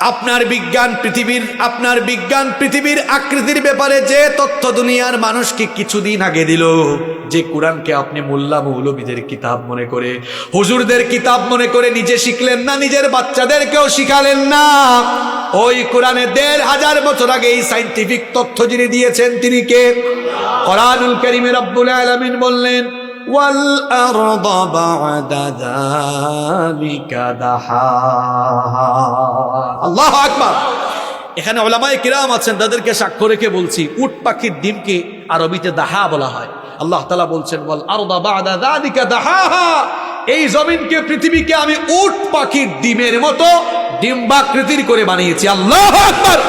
আপনার বিজ্ঞান পৃথিবীর, আপনার বিজ্ঞান পৃথিবীর আকৃতির ব্যাপারে যে তথ্য দুনিয়ার মানুষকে কিছুদিন আগে দিল, যে কোরআনকে আপনি মোল্লা মৌলবীদের কিতাব মনে করে, হুজুরদের কিতাব মনে করে নিজে শিখলেন না, নিজের বাচ্চাদেরকেও শিখালেন না। ওই কোরআনে দেড় হাজার বছর আগে এই সাইন্টিফিক তথ্য যিনি দিয়েছেন, তিনি কে? কোরআনুল করিমের আব্বুল আলমিন বললেন والأرض بعد ذلك دحاها আল্লাহ আকবার এখানে ওলামায় কিরাম আছেন তাদেরকে সাক্ষ্য রেখে বলছি উট পাখির ডিমকে আরবিতে দাহা বলা হয় আল্লাহ তালা বলছেন বল আরদা বাদা দাদিকা দাহাহা এই জমিনকে পৃথিবীকে আমি উট পাখির ডিমের মতো ডিম্বাকৃতির করে বানিয়েছি আল্লাহ আকবার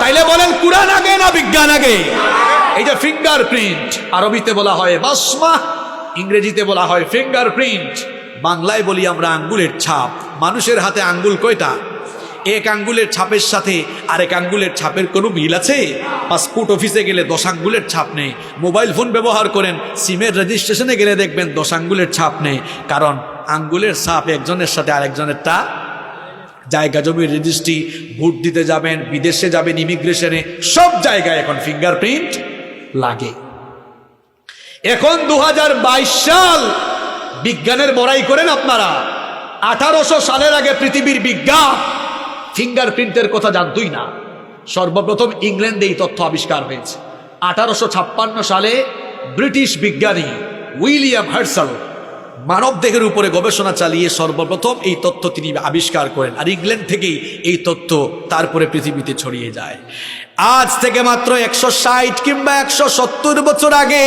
তাইলে বলেন কুরআন আগে না বিজ্ঞান আগে এই যে ফিঙ্গার প্রিন্ট আরবিতে বলা হয় বাসমা ইংরেজিতে বলা হয় ফিঙ্গার প্রিন্ট বাংলায় বলি আমরা আঙ্গুলের ছাপ। মানুষের হাতে আঙ্গুল কয়টা? এক আঙ্গুলের ছাপের সাথে আরেক আঙ্গুলের ছাপের কোনো মিল আছে? পাসপোর্ট অফিসে গেলে দশ আঙ্গুলের ছাপ নেই। মোবাইল ফোন ব্যবহার করেন, সিমের রেজিস্ট্রেশনে গেলে দেখবেন দশ আঙ্গুলের ছাপ নেই। কারণ আঙ্গুলের ছাপ একজনের সাথে আরেকজনের তা জায়গা জমির রেজিস্ট্রি, ভোট দিতে যাবেন, বিদেশে যাবেন, ইমিগ্রেশনে, সব জায়গায় এখন ফিঙ্গারপ্রিন্ট লাগে। এখন দুহাজার বাইশ সাল, বিজ্ঞানের বড়াই করেন আপনারা। আঠারোশো সালের আগে পৃথিবীর বিজ্ঞান ফিঙ্গারপ্রিন্টের কথা জানতই না। সর্বপ্রথম ইংল্যান্ডে এই তথ্য আবিষ্কার হয়েছে। আঠারোশো ছাপ্পান্ন সালে ব্রিটিশ বিজ্ঞানী উইলিয়াম হার্সাল মানব দেহের উপরে গবেষণা চালিয়ে সর্বপ্রথম এই তথ্য তিনি আবিষ্কার করেন। আর ইংল্যান্ড থেকেই এই তথ্য তারপরে পৃথিবীতে ছড়িয়ে যায়। আজ থেকে মাত্র একশো ষাট কিংবা একশো সত্তর বছর আগে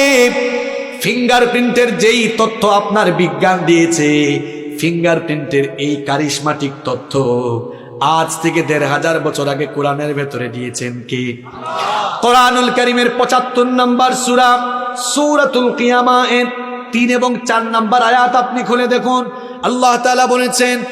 ফিঙ্গারপ্রিন্টের যেই তথ্য আপনার বিজ্ঞান দিয়েছে, ফিঙ্গারপ্রিন্টের এই কারিশমাটিক তথ্য আজ থেকে দেড় হাজার বছর আগে কোরআনের ভেতরে দিয়েছেন কে? কোরআনুল করিমের পঁচাত্তর নম্বর সুরা, সুরাতুল কিয়ামা এর তিন এবং চার নাম্বার আয়াত আপনি খুলে দেখুন। আল্লাহ তালা বলেছেন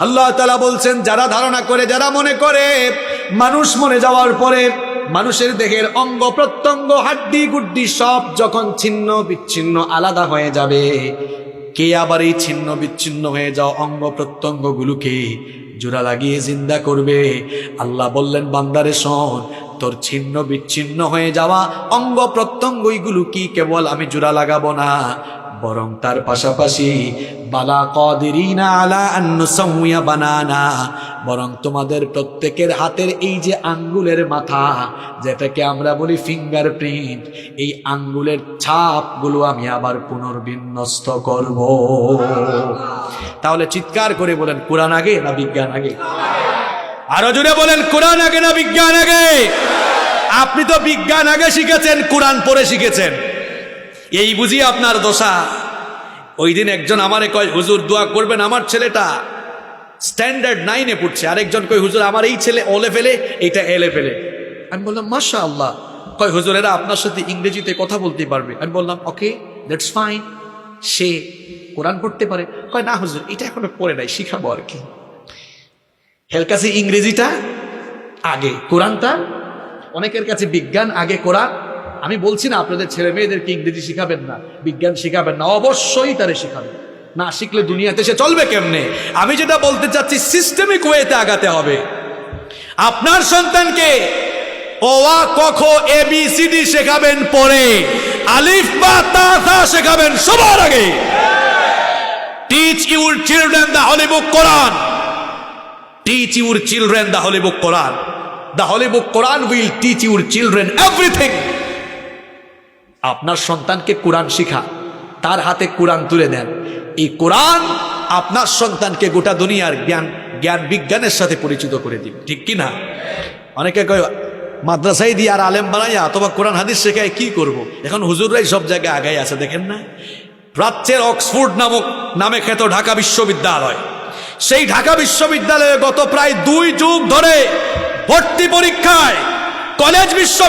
আল্লাহ তাআলা বলছেন, যারা ধারণা করে, যারা মনে করে, মানুষ মনে যাওয়ার পরে মানুষের দেহের অঙ্গ প্রত্যঙ্গ, হাড্ডি গুড্ডি সব যখন ছিন্ন বিচ্ছিন্ন আলাদা হয়ে যাবে। কে আবার এই ছিন্ন বিচ্ছিন্ন হয়ে যাওয়া অঙ্গ প্রত্যঙ্গ গুলোকে জোড়া লাগিয়ে জিন্দা করবে? আল্লাহ বললেন, বান্দারে শোন, তোর ছিন্ন বিচ্ছিন্ন হয়ে যাওয়া অঙ্গ প্রত্যঙ্গ কি কেবল আমি জোড়া লাগাবো না? বরং তার পাশাপাশি, বালা কদিরিনা আলা আন্নুসাউয়া বানানা বরং তোমাদের প্রত্যেকের হাতের এই যে আঙ্গুলের মাথা, যেটাকে আমরা বলি ফিঙ্গারপ্রিন্ট এই আঙ্গুলের ছাপগুলো আমি আবার পুনর্বিন্যস্ত করব। তাহলে চিৎকার করে বলেন, কোরআন আগে না বিজ্ঞান আগে? আরও জুড়ে বলেন, কোরআন আগে না বিজ্ঞান আগে? আপনি তো বিজ্ঞান আগে শিখেছেন, কোরআন পরে শিখেছেন। এই বুঝি আপনার দশা ওই দিন একজন আমারে কয়, হুজুর, দোয়া করবেন আমার ছেলেটা। স্ট্যান্ডার্ড নাইনে পড়ছে। আরেকজন কয়, হুজুর, আমার এই ছেলে ওলে ফেলে, এটা এলে ফেলে। আমি বললাম মাশা আল্লাহ কয় হুজুর এরা আপনার সাথে ইংরেজিতে কথা বলতে পারবে। আমি বললাম, ওকে, দ্যাটস ফাইন। সে কোরআন পড়তে পারে। কয়, না হুজুর, এটা এখনও পড়ে নাই, শিখাবো আর কি। হের কাছে ইংরেজিটা, আগে কোরআনটা, অনেকের কাছে বিজ্ঞান, আগে কোরআন। আমি বলছি না আপনাদের ছেলে মেয়েদেরকে ইংরেজি শিখাবেন না, বিজ্ঞান শিখাবেন না, অবশ্যই তারে শিখাবেন না শিখলে দুনিয়াতে সে চলবে কেমনে? আমি যেটা বলতে চাচ্ছি সিস্টেমিক ওয়েতে আগাতে হবে। আপনার সন্তানকে ওয়া কখ এ, বি, সি, ডি শেখাবেন পরে, আলিফ, বা, তা থা শেখাবেন সবার আগে। Teach your children the holy book Quran teach your children the holy book Quran the holy Quran will teach your children everything আপনার সন্তানকে কোরআন শিখা, তার হাতে কোরআন তুলে দেন এই কোরআন আপনার সন্তানকে গোটা দুনিয়ার জ্ঞান জ্ঞান বিজ্ঞানের সাথে পরিচিত করে দিবে। ঠিক কি না অনেকে কয়, মাদ্রাসায় দিয়ে আর আলেম বানাইয়া অথবা কোরআন, হাদিস শেখায় কি করব। এখন হুজুররাই সব জায়গায় আগাই আছে, দেখেন না? প্রাচ্যের অক্সফোর্ড নামক, নামে খ্যাত ঢাকা বিশ্ববিদ্যালয়। সেই ঢাকা বিশ্ববিদ্যালয়ে গত প্রায় দুই যুগ ধরে ভর্তি পরীক্ষায় কলেজ বিশ্ব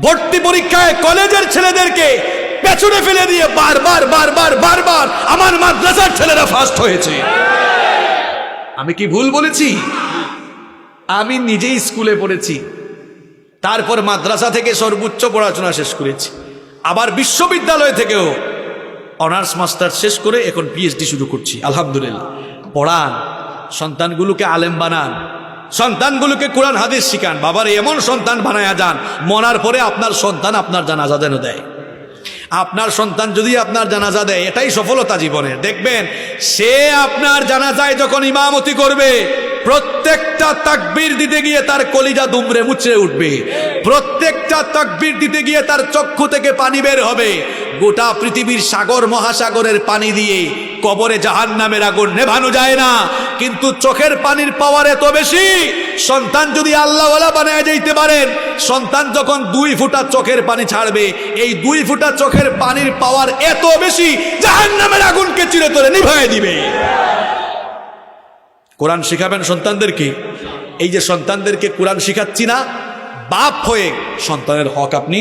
ভর্তি পরীক্ষায় কলেজের ছেলেদেরকে পেছনে ফেলে দিয়ে বারবার বারবার বারবার আমার মাদ্রাসার ছেলেরা ফার্স্ট হয়েছে। আমি কি ভুল বলেছি? আমি নিজেই স্কুলে পড়েছি। তারপর মাদ্রাসা থেকে সর্বোচ্চ পড়াশোনা শেষ করেছি। আবার বিশ্ববিদ্যালয় থেকেও অনার্স মাস্টার শেষ করে এখন পিএইচডি শুরু করছি, আলহামদুলিল্লাহ। পড়ান, সন্তানগুলোকে আলেম বানান সন্তানগুলোকে কোরআন, হাদিস শিখান। বাবার এমন সন্তান বানায়া যান মনার পরে আপনার সন্তান আপনার জানাজা যেন দেয়। আপনার সন্তান যদি আপনার জানাজা দেয়, এটাই সফলতা জীবনের। দেখবেন, সে আপনার জানাজায় যখন ইমামতি করবে প্রত্যেকটা তাকবীর দিতে গিয়ে তার কলিজা দুমড়ে মুচড়ে উঠবে। প্রত্যেকটা তাকবীর দিতে গিয়ে তার চক্ষু থেকে পানি বের হবে। গোটা পৃথিবীর সাগর মহাসাগরের পানি দিয়ে কবরে জাহান নামের আগুন নেভানো যায় না। কিন্তু চোখের পানির পাওয়ার এত বেশি, সন্তান যদি আল্লাহওয়ালা বানায় যাইতে পারেন, সন্তান যখন দুই ফুটা চোখের পানি ছাড়বে, এই দুই ফুটা চোখের পানির পাওয়ার এত বেশি জাহান নামের আগুনকে চিরে তোলে নিভায় দিবে। কোরআন শিখাবেন সন্তানদেরকে? এই যে সন্তানদেরকে কোরআন শিখাচ্ছি না বাপ হয়ে সন্তানের হক আপনি